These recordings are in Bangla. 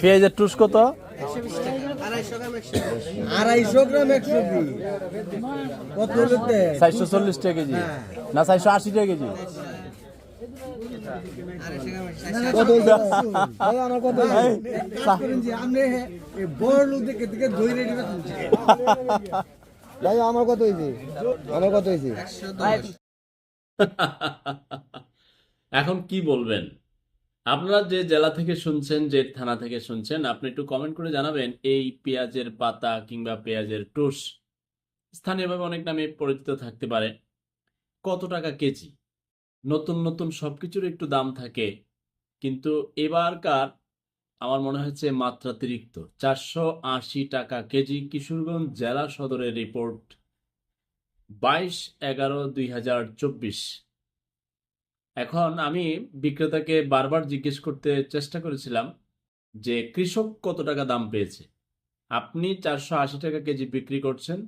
পেঁয়াজের টুস কত? আড়াইশো গ্রাম একশো চারশো চল্লিশ টাকা কেজি। না চারশো আশি টাকা কেজি। কত হইছে? ভাই, আমার ভাই আমার কত হয়েছে আমার কত হয়েছে এখন কি বলবেন? আপনারা যে জেলা থেকে শুনছেন, যে থানা থেকে শুনছেন, আপনি একটু কমেন্ট করে জানাবেন, এই পেঁয়াজের পাতা কিংবা পেঁয়াজের টুস স্থানীয়ভাবে অনেক নামে পরিচিত থাকতে পারে। কত টাকা কেজি? নতুন নতুন সব কিছুর একটু দাম থাকে। কিন্তু এবারকার আমার মনে হয়েছে মাত্রাতিরিক্ত। চারশো আশি টাকা কেজি কিশোরগঞ্জ জেলা সদরের রিপোর্ট বাইশ এগারো দুই হাজার চব্বিশ। এখন আমি বিক্রেতাকে বারবার জিজ্ঞেস করতে চেষ্টা করেছিলাম যে কৃষক কত টাকা দাম পেয়েছে? আপনি চারশো আশি টাকা কেজি বিক্রি করছেন,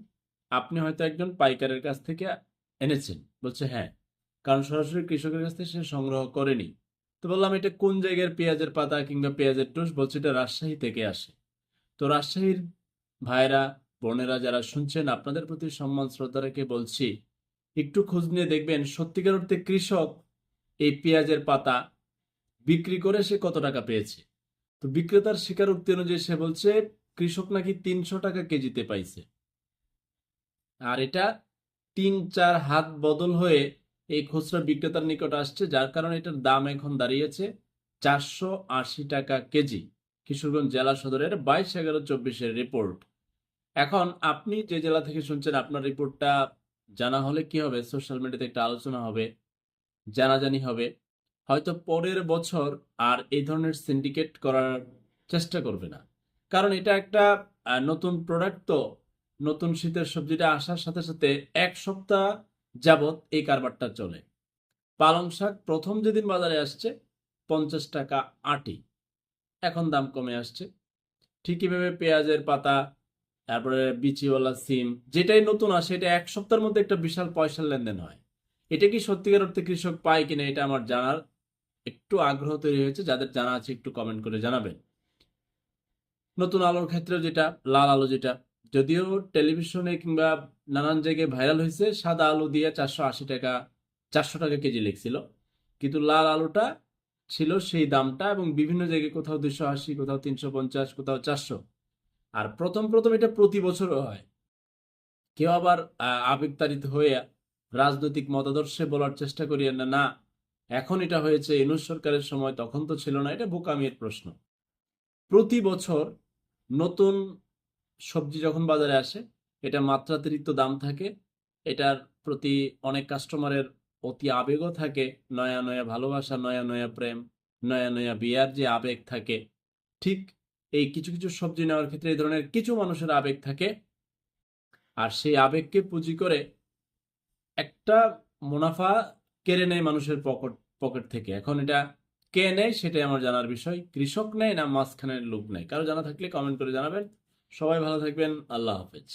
আপনি হয়তো একজন পাইকারের কাছ থেকে এনেছেন। বলছে হ্যাঁ। কারণ সরাসরি কৃষকের কাছ থেকে সে সংগ্রহ করেনি। তো বললাম, এটা কোন জায়গার পেঁয়াজের পাতা কিংবা পেঁয়াজের টুস বলছে, এটা রাজশাহী থেকে আসে। তো রাজশাহীর ভাইরা বোনেরা যারা শুনছেন, আপনাদের প্রতি সম্মান, শ্রদ্ধা রেখে বলছি, একটু খোঁজ নিয়ে দেখবেন সত্যিকার অর্থে কৃষক এই পেঁয়াজের পাতা বিক্রি করে সে কত টাকা পেয়েছে? তো বিক্রেতার স্বীকারোক্তি অনুযায়ী সে বলছে, কৃষক নাকি তিনশো টাকা কেজিতে পাইছে। আর এটা তিন চার হাত বদল হয়ে এই খুচরা বিক্রেতার নিকট আসছে, যার কারণে এটার দাম এখন দাঁড়িয়েছে চারশো আশি টাকা কেজি। কিশোরগঞ্জ জেলা সদরের বাইশ এগারো চব্বিশের রিপোর্ট। এখন আপনি যে জেলা থেকে শুনছেন, আপনার রিপোর্টটা জানা হলে কি হবে? সোশ্যাল মিডিয়াতে একটা আলোচনা হবে। জানাজানি হবে। হয়তো পরের বছর আর এই ধরনের সিন্ডিকেট করার চেষ্টা করবে না। কারণ এটা একটা নতুন প্রোডাক্ট তো, নতুন শীতের সবজিটা আসার সাথে সাথে এক সপ্তাহ যাবত এই কারবারটা চলে। পালং শাক প্রথম যেদিন বাজারে আসছে, পঞ্চাশ টাকা আটি। এখন দাম কমে আসছে। ঠিকই ভেবে পেঁয়াজের পাতা, তারপরে বিচিওয়ালা সিম, যেটাই নতুন আসে, এটা এক সপ্তাহের মধ্যে একটা বিশাল পয়সার লেনদেন হয়। এটা কি সত্যিকার অর্থে কৃষক পায় কিনা এটা আমার জানার একটু আগ্রহ তৈরি হয়েছে, যাদের জানা আছে একটু কমেন্ট করে জানাবেন। নতুন আলোর ক্ষেত্রে যেটা, লাল আলো যেটা, যদিও টেলিভিশনে কিংবা নানান জায়গায় ভাইরাল হয়েছে, সাদা আলু দিয়ে চারশো আশি টাকা, চারশো টাকা কেজি লিখছিল কিন্তু লাল আলুটা ছিল সেই দামটা এবং বিভিন্ন জায়গায় কোথাও দুশো আশি, কোথাও তিনশো পঞ্চাশ, কোথাও চারশো। আর প্রথম প্রথম এটা প্রতি বছরও হয়। কেউ আবার আবেগতাড়িত হয়ে রাজনৈতিক মতাদর্শে বলার চেষ্টা করি না না, এখন এটা হয়েছে, ইনুস সরকারের সময় তখন তো ছিল না, এটা বোকামির প্রশ্ন। প্রতি বছর নতুন সবজি যখন বাজারে আসে, এটা মাত্রাতিরিক্ত দাম থাকে, এটার প্রতি অনেক কাস্টমারের অতি আবেগও থাকে, নয়া নয়া ভালোবাসা, নয়া নয়া প্রেম, নয়া নয়া বিয়ার যে আবেগ থাকে, ঠিক এই কিছু কিছু সবজি নেওয়ার ক্ষেত্রে এই ধরনের কিছু মানুষের আবেগ থাকে, আর সেই আবেগকে পুঁজি করে একটা মুনাফা কেড়ে নেয় মানুষের পকেট পকেট থেকে। এখন এটা কে নেয় সেটাই আমার জানার বিষয়। কৃষক নেয় না মাঝখানের লোক নেয়? কারও জানা থাকলে কমেন্ট করে জানাবেন। সবাই ভালো থাকবেন। আল্লাহ হাফেজ।